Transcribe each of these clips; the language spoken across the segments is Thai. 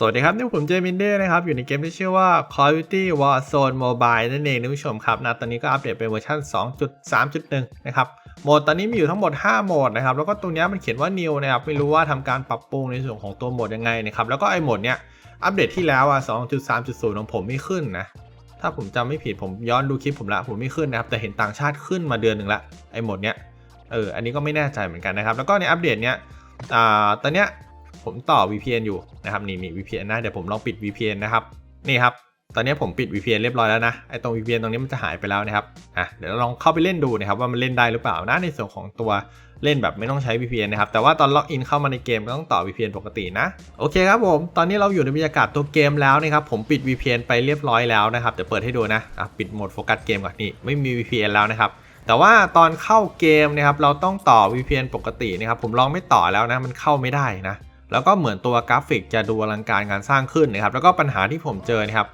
สวัสดีครับ นี่ผมเจมินเด้นะครับ อยู่ในเกมที่ชื่อว่า Call of Duty Warzone Mobile นั่นเองท่านผู้ชมครับนะตอนนี้ก็อัปเดตเป็นเวอร์ชัน2.3.1 นะครับโหมดตอนนี้มีอยู่ทั้งหมด 5 โหมดนะครับ แล้วก็ตรงนี้มันเขียนว่า New นะครับ ไม่รู้ว่าทำการปรับปรุงในส่วนของตัวโหมดยังไงนะครับ แล้วก็ไอโหมดเนี้ยอัปเดตที่แล้วอะ2.3.0 ของผมไม่ขึ้นนะ ถ้าผมจำไม่ผิดผมย้อนดูคลิปผมละผมไม่ขึ้นนะครับ แต่เห็นต่างชาติขึ้นมาเดือนหนึ่งละไอโหมดเนี้ย เออ อันนี้ก็ไม่แน่ใจเหมือนกันนะครับ แล้วก็ในอัปเดตเนี้ยอ่าตอนเนี้ย ผมต่อ VPN อยู่นะครับนี่นี่ VPN นะเดี๋ยวผมลองปิด VPN นะครับนี่ครับตอนนี้ผมปิด VPN เรียบร้อยแล้วนะไอตรง VPN ตรงนี้มันจะหายไปแล้วนะครับอะเดี๋ยวลองเข้าไปเล่นดูนะครับว่ามันเล่นได้หรือเปล่านะในส่วนของตัวเล่นแบบไม่ต้องใช้ VPN นะครับ แต่ว่าตอนล็อกอินเข้ามาในเกมก็ต้องต่อ VPN ปกตินะ โอเคครับผม ตอนนี้เราอยู่ในบรรยากาศตัวเกมแล้วนะครับ ผมปิด VPN ไปเรียบร้อยแล้วนะครับ เดี๋ยวเปิดให้ดูนะอะปิดโหมดโฟกัสเกมก่อนนี่ ไม่มี VPN แล้วนะครับ แต่ว่าตอนเข้าเกมนะครับ เราต้องต่อ VPN ปกตินะครับ ผมลองไม่ต่อแล้วนะ มันเข้าไม่ได้นะ แล้วก็เหมือนตัวกราฟิกจะดูอลังการงานสร้างขึ้นนะครับ แล้วก็ปัญหาที่ผมเจอนะครับ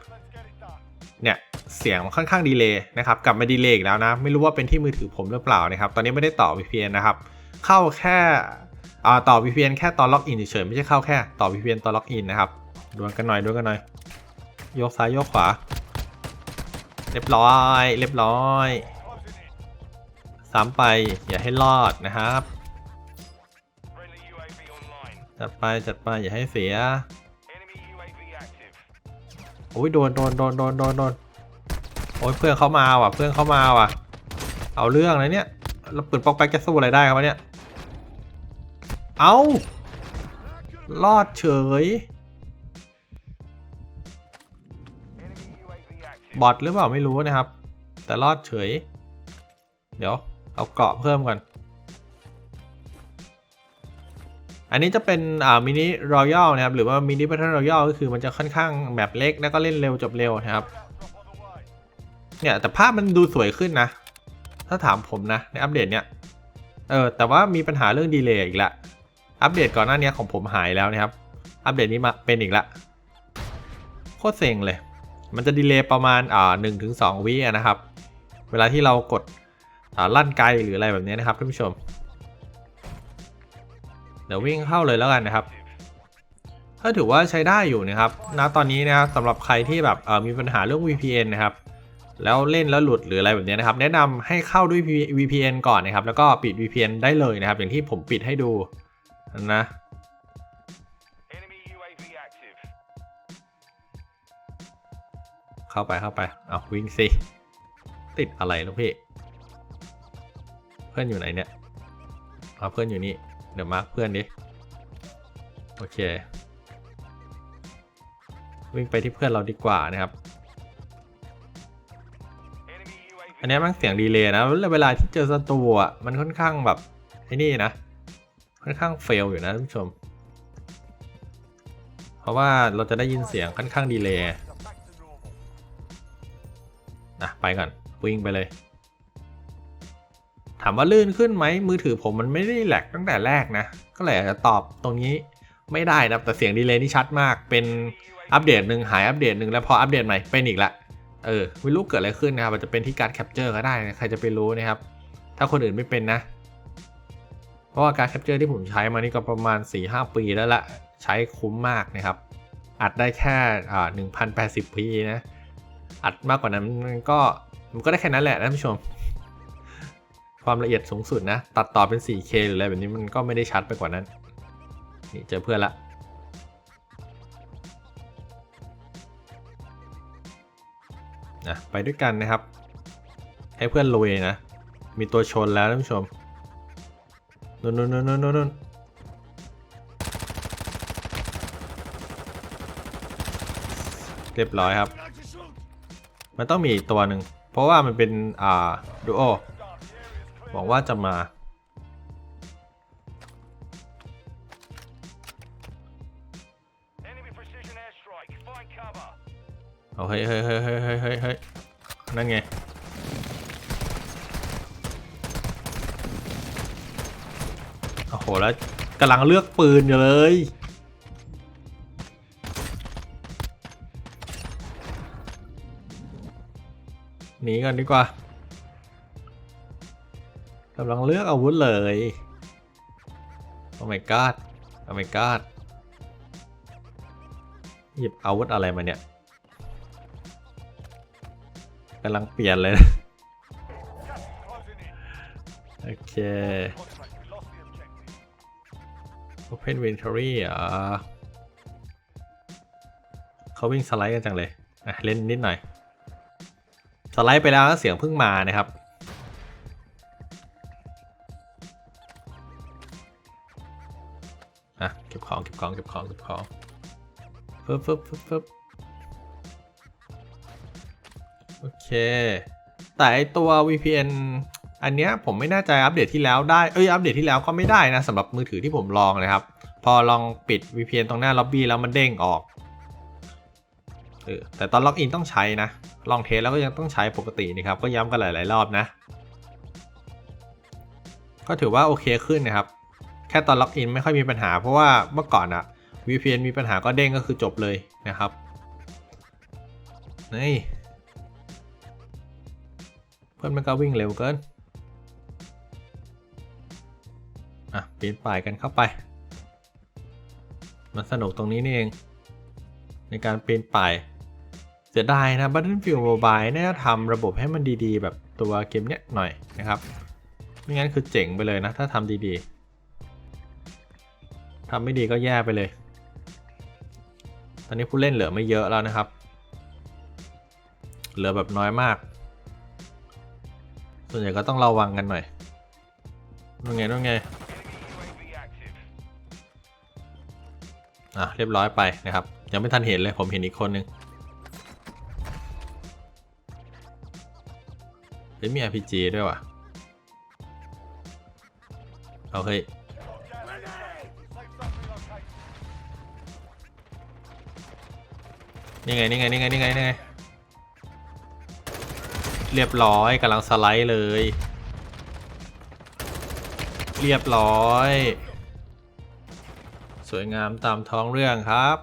เนี่ยเสียงค่อนข้างดีเลย์นะครับกลับมาดีเลย์อีกแล้วนะ ไม่รู้ว่าเป็นที่มือถือผมหรือเปล่านะครับ ตอนนี้ไม่ได้ต่อ VPN นะครับ เข้าแค่อ่าต่อ VPN แค่ตอนล็อกอินเฉยๆไม่ใช่เข้าแค่ต่อ VPN ตอนล็อกอินนะครับดวลกันหน่อยดวลกันหน่อยโยกซ้ายโยกขวา เรียบร้อย เรียบร้อยซ้ำไปอย่าให้รอดนะครับ จัดไปจัดไปอย่าให้เสีย Enemy UAV active. โอ้ยโดนโดนโดนโดนโดนโดนโอ้ยเพื่อนเขามาว่ะ เพื่อนเขามาว่ะ เอาเรื่องเลยเนี่ยแล้วปืนปอกแป๊กจะสู้อะไรได้ครับวะเนี่ย เอารอดเฉย Enemy UAV active. บอทหรือเปล่าไม่รู้นะครับ แต่รอดเฉย เดี๋ยว เอาเกราะเพิ่มก่อน อันนี้จะเป็นอ่ามินิรอยัลนะครับหรือว่ามินิบัตเทิลรอยัลก็คือมันจะค่อนข้างแบบเล็กแล้วก็เล่นเร็วจบเร็วนะครับเนี่ยแต่ภาพมันดูสวยขึ้นนะ ถ้าถามผมนะในอัปเดตเนี่ยเออแต่ว่ามีปัญหาเรื่องดีเลย์อีกละอัปเดตก่อนหน้านี้ของผมหายแล้วนะครับ อัปเดตนี้มาเป็นอีกละโคตรเซ็งเลย มันจะดีเลย์ประมาณอ่าหนึ่งถึงสองวินะครับ เวลาที่เรากดอ่าลั่นไกลหรืออะไรแบบนี้นะครับท่านผู้ชม เดี๋ยววิ่งเข้าเลยแล้วกันนะครับก็ถือว่าใช้ได้อยู่นะครับณตอนนี้นะครับสำหรับใครที่แบบมีปัญหาเรื่อง VPN นะครับแล้วเล่นแล้วหลุดหรืออะไรแบบนี้นะครับ แนะนำให้เข้าด้วย VPN ก่อนนะครับ แล้วก็ปิด VPN ได้เลยนะครับ อย่างที่ผมปิดให้ดูนะเข้าไปเข้าไปเอาวิ่งสิติดอะไรลูกพี่ เพื่อนอยู่ไหนเนี่ยเอาเพื่อนอยู่นี่ เดี๋ยวมาร์คเพื่อนดิโอเค วิ่งไปที่เพื่อนเราดีกว่านะครับ อันนี้มันเสียงดีเลย์นะแล้วเวลาที่เจอศัตรูอะมันค่อนข้างแบบไอ้นี่นะ ค่อนข้างเฟลอยู่นะท่านผู้ชม เพราะว่าเราจะได้ยินเสียงค่อนข้างดีเลย์นะไปก่อนวิ่งไปเลย ถามว่าลื่นขึ้นไหมมือถือผมมันไม่ได้แหลกตั้งแต่แรกนะ ก็เลยอาจจะตอบตรงนี้ไม่ได้นะแต่เสียงดีเลย์นี่ชัดมาก เป็นอัปเดตหนึ่งหายอัปเดตหนึ่งแล้วพออัปเดตใหม่เป็นอีกละเออไม่รู้เกิดอะไรขึ้นนะครับอาจจะเป็นที่การแคปเจอร์ก็ได้นะใครจะไปรู้นะครับ ถ้าคนอื่นไม่เป็นนะ เพราะว่าการแคปเจอร์ที่ผมใช้มานี่ก็ประมาณ 4-5 ปีแล้วละใช้คุ้มมากนะครับ อัดได้แค่อ่า 1080p นะ อัดมากกว่านั้นมันก็มันก็ได้แค่นั้นแหละท่านผู้ชม ความละเอียดสูงสุดนะ ตัดต่อเป็น 4K หรืออะไรแบบนี้มันก็ไม่ได้ชัดไปกว่านั้น นี่เจอเพื่อนละ นะไปด้วยกันนะครับ ให้เพื่อนลุยนะ มีตัวชนแล้วท่านผู้ชมนู่นนู่นนู่นนู่นนู่นเรียบร้อยครับ มันต้องมีอีกตัวหนึ่ง เพราะว่ามันเป็น อ่าดูโอ หวังว่าจะมา Enemy precision airstrike. Find cover. เอาเฮ้ยเฮ้ยเฮ้ยเฮ้ยเฮ้ยเฮ้ยเฮ้ยนั่นไง โอ้โห แล้วกำลังเลือกปืนอยู่เลยหนีกันดีกว่า กำลังเลือกอาวุธเลย โอ้ my god โอ้ my god หยิบอาวุธอะไรมาเนี่ยกำลังเปลี่ยนเลยนะโอเค Contact. We lost the objective. Open Inventory อะเขาวิ่งสไลด์กันจังเลยอะเล่นนิดหน่อย สไลด์ไปแล้วเสียงเพิ่งมานะครับ อะเก็บของเก็บของเก็บของเก็บของฟึบฟึบฟึบฟึบโอเค แต่ไอตัว VPN อันเนี้ยผมไม่แน่ใจอัปเดตที่แล้วได้ เอ้ยอัปเดตที่แล้วก็ไม่ได้นะสำหรับมือถือที่ผมลองนะครับ พอลองปิด VPN ตรงหน้าล็อบบี้แล้วมันเด้งออกเออแต่ตอนล็อกอินต้องใช้นะ ลองเทสแล้วก็ยังต้องใช้ปกตินะครับ ก็ย้ำกันหลาย ๆ รอบนะ ก็ถือว่าโอเคขึ้นนะครับ ค่ตอนล็อกอินไม่ค่อยมีปัญหา เพราะว่าเมื่อก่อนอะ VPN มีปัญหาก็เด้งก็คือจบเลยนะครับนี่เพื่อนมันก็วิ่งเร็วเกินอะปีนป่ายกันเข้าไป มันสนุกตรงนี้นี่เอง ในการปีนป่าย เสียดายนะ Battlefield Mobile น่าจะทำระบบให้มันดีๆ แบบตัวเกมเนี้ยหน่อยนะครับ ไม่งั้นคือเจ๋งไปเลยนะ ถ้าทำดีๆ ทำไม่ดีก็แย่ไปเลย ตอนนี้ผู้เล่นเหลือไม่เยอะแล้วนะครับ เหลือแบบน้อยมาก ส่วนใหญ่ก็ต้องระวังกันหน่อยนู่นไงนู่นไงอะเรียบร้อยไปนะครับ ยังไม่ทันเห็นเลยผมเห็นอีกคนนึงเฮ้ยมี RPG ด้วยว่ะเอาเฮ้ย นี่ไงนี่ไงนี่ไงนี่ไงนี่ไงเรียบร้อยกำลังสไลด์เลย เรียบร้อย สวยงามตามท้องเรื่องครับ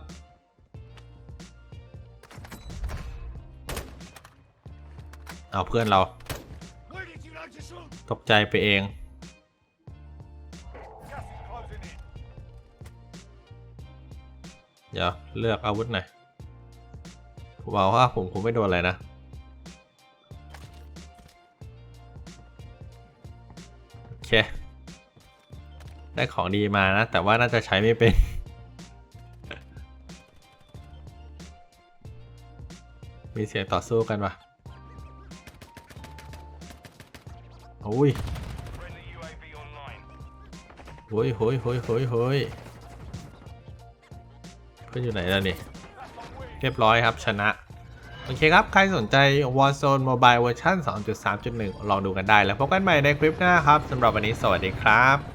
เอาเพื่อนเรา ตกใจไปเอง เดี๋ยว เลือกอาวุธหน่อย ผมเอาว่าผมคงไม่โดนอะไรนะ โอเค ได้ของดีมานะ แต่ว่าน่าจะใช้ไม่เป็นมีเสียงต่อสู้กันวะโอ้ย Friendly UAV online. โอ้ยโหยโหยโหยโหยเพื่อนอยู่ไหนแล้วนี่ เรียบร้อยครับชนะ โอเคครับ ใครสนใจ Warzone Mobile เวอร์ชัน2.3.1 ลองดูกันได้แล้วพบกันใหม่ในคลิปหน้าครับสำหรับวันนี้สวัสดีครับ